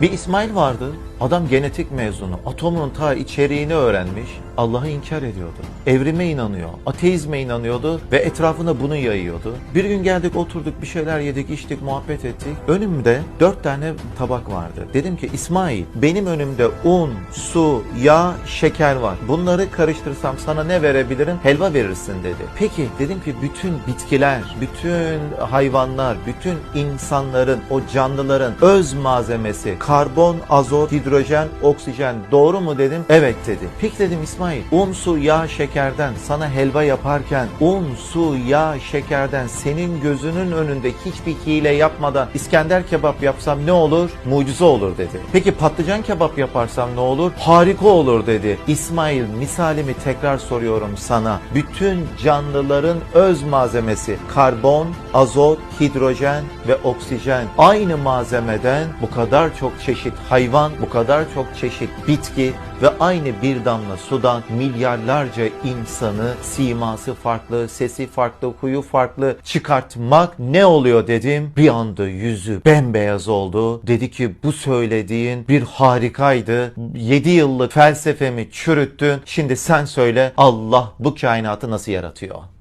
Bir İsmail vardı. Adam genetik mezunu. Atomun ta içeriğini öğrenmiş. Allah'ı inkar ediyordu. Evrime inanıyor. Ateizme inanıyordu ve etrafına bunu yayıyordu. Bir gün geldik oturduk bir şeyler yedik içtik muhabbet ettik. Önümde dört tane tabak vardı. Dedim ki İsmail benim önümde un, su, yağ, şeker var. Bunları karıştırsam sana ne verebilirim? Helva verirsin dedi. Peki dedim ki bütün bitkiler, bütün hayvanlar, bütün insanların, o canlıların öz malzemesi karbon, azot, hidrojen, oksijen doğru mu dedim? Evet dedi. Peki dedim İsmail un, su, yağ, şekerden sana helva yaparken un, su, yağ, şekerden senin gözünün önünde hiçbir hile yapmadan İskender kebap yapsam ne olur? Mucize olur dedi. Peki patlıcan kebap yaparsam ne olur? Harika olur dedi. İsmail misalimi tekrar soruyorum sana. Bütün canlıların öz malzemesi karbon, azot, hidrojen ve oksijen aynı malzemeden bu kadar çok çeşit hayvan, bu kadar çok çeşit bitki ve aynı bir damla sudan milyarlarca insanı siması farklı, sesi farklı, huyu farklı çıkartmak ne oluyor dedim. Bir anda yüzü bembeyaz oldu. Dedi ki bu söylediğin bir harikaydı. 7 yıllık felsefemi çürüttün. Şimdi sen söyle Allah bu kainatı nasıl yaratıyor?